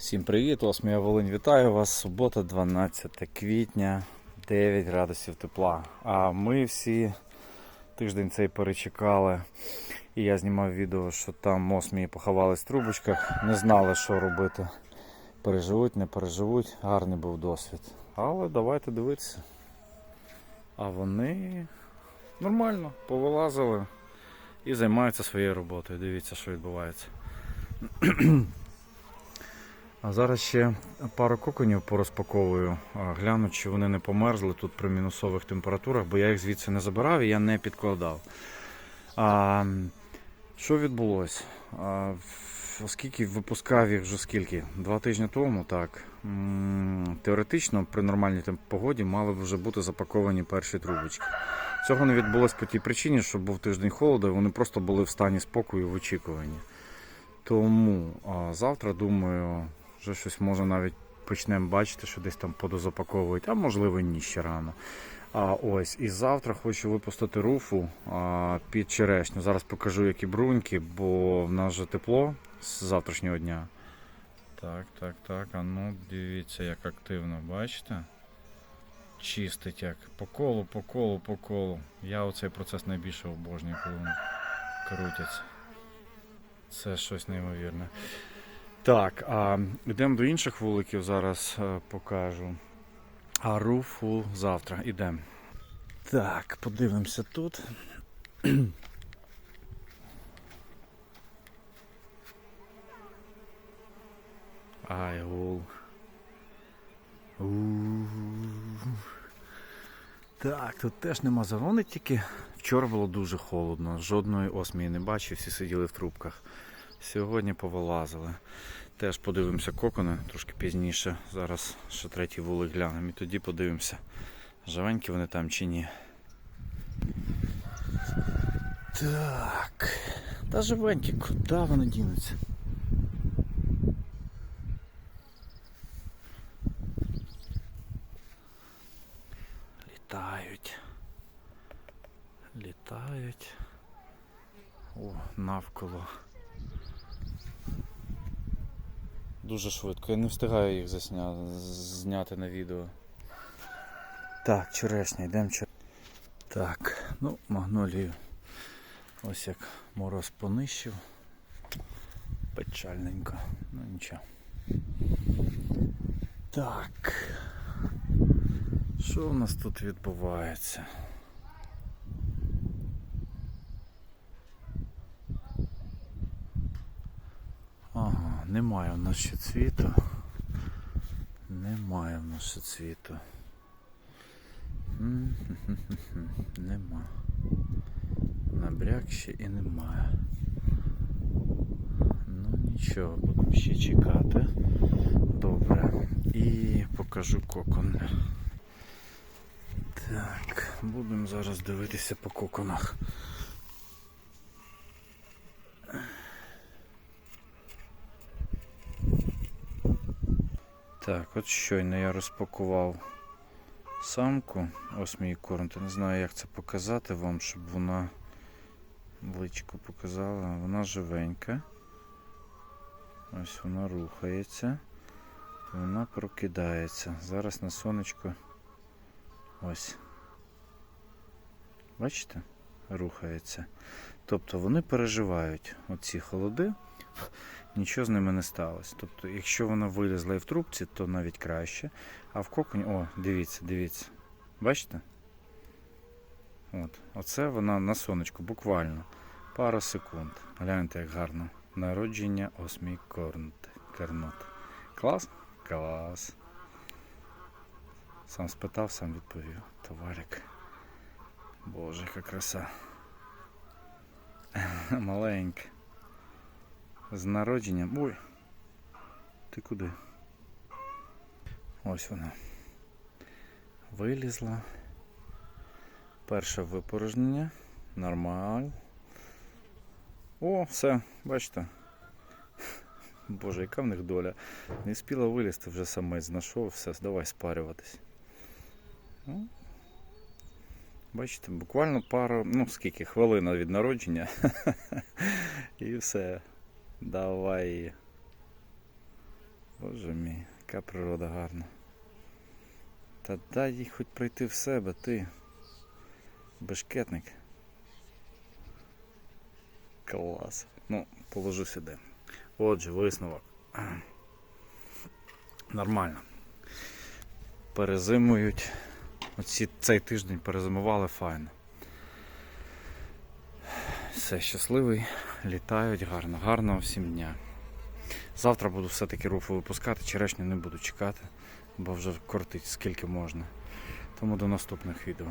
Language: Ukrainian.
Всім привіт, Осмія Волинь, вітаю вас. Субота, 12 квітня, 9 градусів тепла. А ми всі тиждень цей перечекали. І я знімав відео, що там осмії поховались в трубочках, не знали, що робити. Переживуть, не переживуть. Гарний був досвід. Але давайте дивитися. А вони нормально повилазили і займаються своєю роботою. Дивіться, що відбувається. А зараз ще пару коконів порозпаковую, гляну, чи вони не померзли тут при мінусових температурах, бо я їх звідси не забирав і я не підкладав. А, що відбулося? А, оскільки випускав їх вже скільки? Два тижні тому, так. Теоретично при нормальній погоді мали б вже бути запаковані перші трубочки. Цього не відбулося по тій причині, що був тиждень холоду, і вони просто були в стані спокою в очікуванні. Тому а, завтра, думаю, вже щось може навіть почнемо бачити, що десь там подозапаковують, а можливо ні ще рано. А ось і завтра хочу випустити руфу а, під черешню. Зараз покажу, які бруньки, бо в нас же тепло з завтрашнього дня. Так, так, так. А ну дивіться, як активно, бачите? Чистить як. По колу, по колу, по колу. Я оцей процес найбільше обожнюю, коли крутяться. Це щось неймовірне. Так, а йдемо до інших вуликів, зараз е, покажу. А руфу завтра йдемо. Так, подивимося тут. Ай, гул. Так, тут теж нема завони, тільки вчора було дуже холодно. Жодної осмії не бачив, всі сиділи в трубках. Сьогодні повилазили. Теж подивимося кокони трошки пізніше. Зараз ще третій вулик глянемо і тоді подивимося, живенькі вони там чи ні. Так. Та живенькі, куди вони дінуться? Літають. Літають. О, навколо. Дуже швидко. Я не встигаю їх засня... зняти на відео. Так, черешня, йдемо чер... Так, ну, магнолію. Ось як мороз понищив. Печальненько. Ну нічого. Так. Що у нас тут відбувається? Немає у нас ще цвіту. Немає у нас ще цвіту. Нема. Набряк ще і немає. Ну нічого, будемо ще чекати. Добре. І покажу кокон. Так, будемо зараз дивитися по коконах. Так, от щойно я розпакував самку, ось мій корм. Не знаю, як це показати вам, щоб вона личко показала. Вона живенька. Ось вона рухається. Вона прокидається. Зараз на сонечко. Ось. Бачите? Рухається. Тобто вони переживають оці холоди, нічого з ними не сталося. Тобто, якщо вона вилізла і в трубці, то навіть краще. А в коконі, о, дивіться, дивіться. Бачите? От. Оце вона на сонечку, буквально. Пару секунд. Гляньте, як гарно. Народження осмій корнт. Кернот. Клас? Клас. Сам спитав, сам відповів. Товарик. Боже, яка краса. Маленька. З народженням. Ой. Ти куди? Ось вона. Вилізла. Перше випорожнення. Нормаль. О, все, бачите. Боже, яка в них доля. Не спіла вилізти, вже самець знайшов, все, давай спарюватись. Ну, Бачите, буквально пару, ну скільки, хвилина від народження. І все. Давай. Боже мій, яка природа гарна. Та дай їй хоч прийти в себе, ти. Бешкетник. Клас. Ну, положу сюди. Отже, висновок. Нормально. Перезимують. Оці цей тиждень перезимували файно. Все, щасливий, літають гарно, гарного всім дня. Завтра буду все-таки руфу випускати, черешню не буду чекати, бо вже кортить скільки можна. Тому до наступних відео.